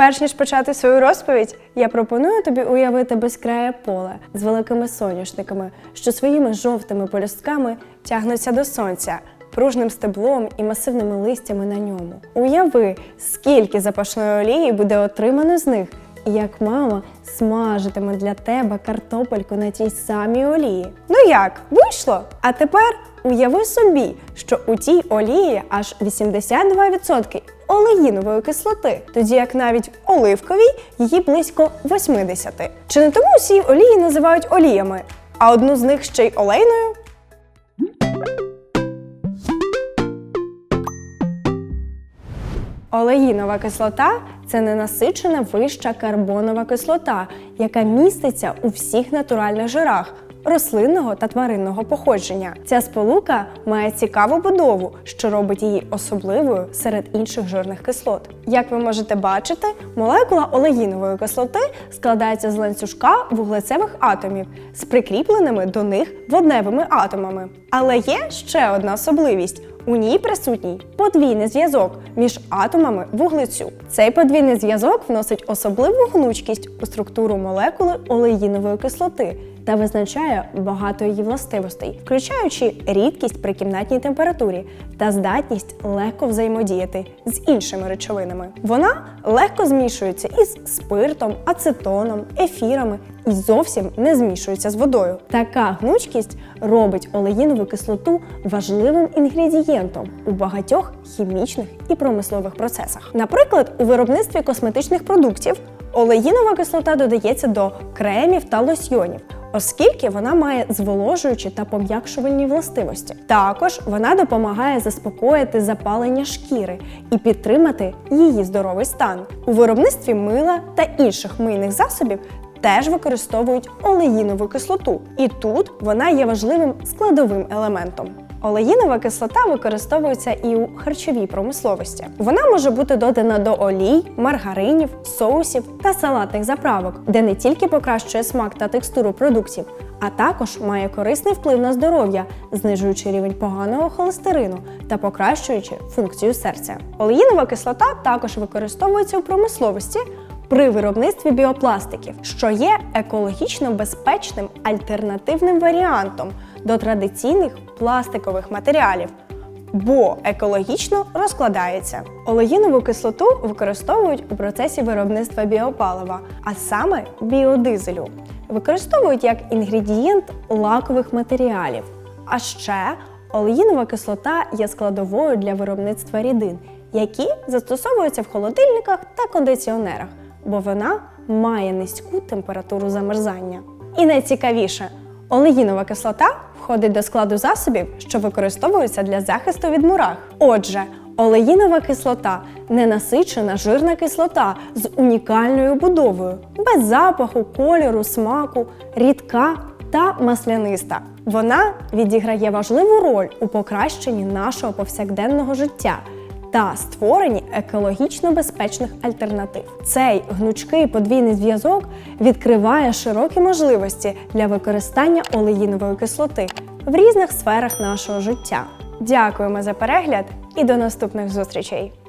Перш ніж почати свою розповідь, я пропоную тобі уявити безкрає поле з великими соняшниками, що своїми жовтими полюстками тягнуться до сонця, пружним стеблом і масивними листями на ньому. Уяви, скільки запашної олії буде отримано з них, і як мама смажитиме для тебе картопельку на тій самій олії. Ну як, вийшло? А тепер уяви собі, що у тій олії аж 82% олеїнової кислоти, тоді як навіть оливковій її близько 80. Чи не тому усі олії називають оліями, а одну з них ще й олейною? Олеїнова кислота це ненасичена вища карбонова кислота, яка міститься у всіх натуральних жирах рослинного та тваринного походження. Ця сполука має цікаву будову, що робить її особливою серед інших жирних кислот. Як ви можете бачити, молекула олеїнової кислоти складається з ланцюжка вуглецевих атомів з прикріпленими до них водневими атомами. Але є ще одна особливість. У ній присутній подвійний зв'язок між атомами вуглецю. Цей подвійний зв'язок вносить особливу гнучкість у структуру молекули олеїнової кислоти та визначає багато її властивостей, включаючи рідкість при кімнатній температурі та здатність легко взаємодіяти з іншими речовинами. Вона легко змішується із спиртом, ацетоном, ефірами і зовсім не змішується з водою. Така гнучкість робить олеїнову кислоту важливим інгредієнтом у багатьох хімічних і промислових процесах. Наприклад, у виробництві косметичних продуктів олеїнова кислота додається до кремів та лосьйонів. Оскільки вона має зволожуючі та пом'якшувальні властивості. Також вона допомагає заспокоїти запалення шкіри і підтримати її здоровий стан. У виробництві мила та інших мийних засобів теж використовують олеїнову кислоту, і тут вона є важливим складовим елементом. Олеїнова кислота використовується і у харчовій промисловості. Вона може бути додана до олій, маргаринів, соусів та салатних заправок, де не тільки покращує смак та текстуру продуктів, а також має корисний вплив на здоров'я, знижуючи рівень поганого холестерину та покращуючи функцію серця. Олеїнова кислота також використовується у промисловості при виробництві біопластиків, що є екологічно безпечним альтернативним варіантом до традиційних пластикових матеріалів. Бо екологічно розкладається. Олеїнову кислоту використовують у процесі виробництва біопалива, а саме біодизелю. Використовують як інгредієнт лакових матеріалів. А ще олеїнова кислота є складовою для виробництва рідин, які застосовуються в холодильниках та кондиціонерах, бо вона має низьку температуру замерзання. І найцікавіше, олеїнова кислота входить до складу засобів, що використовуються для захисту від мурах. Отже, олеїнова кислота ненасичена жирна кислота з унікальною будовою, без запаху, кольору, смаку, рідка та масляниста. Вона відіграє важливу роль у покращенні нашого повсякденного життя та створенні екологічно безпечних альтернатив. Цей гнучкий подвійний зв'язок відкриває широкі можливості для використання олеїнової кислоти в різних сферах нашого життя. Дякуємо за перегляд і до наступних зустрічей!